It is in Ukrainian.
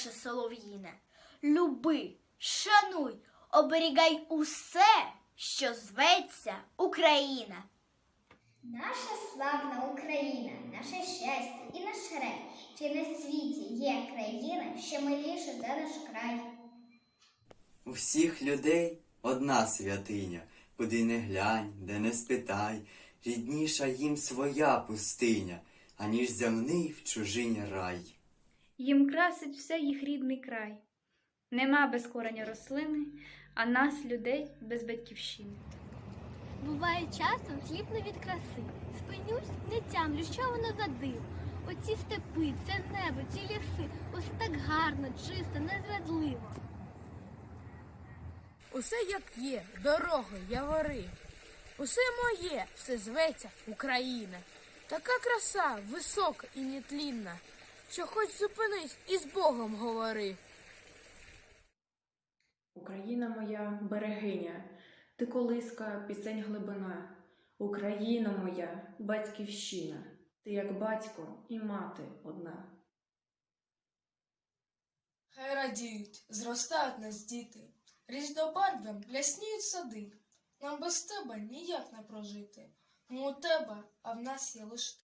наше солов'їне, люби, шануй, оберігай усе, що зветься Україна. Наша славна Україна, наше щастя і наш рай. Чи на світі є країна, що миліша за наш край? У всіх людей одна святиня, куди не глянь, де не спитай, рідніша їм своя пустиня, аніж земний в чужині рай. Їм красить все їх рідний край. Нема без кореня рослини, а нас, людей, без батьківщини. Буває часом сліпну від краси. Спинюсь, не тямлю, що воно за диво. Оці степи, це небо, ці ліси, усе так гарно, чисто, незрадливо. Усе як є, дороги, явори. Усе моє, все зветься Україна. Така краса висока і нетлінна, що хоч зупинись і з Богом говори. Україна моя берегиня, ти колиска, пісень глибина. Україна моя, батьківщина, ти як батько і мати одна. Хай радіють, зростають нас діти, різнобарв'ям ясніють сади. Нам без тебе ніяк не прожити. Ми у тебе, а в нас є лиш ти.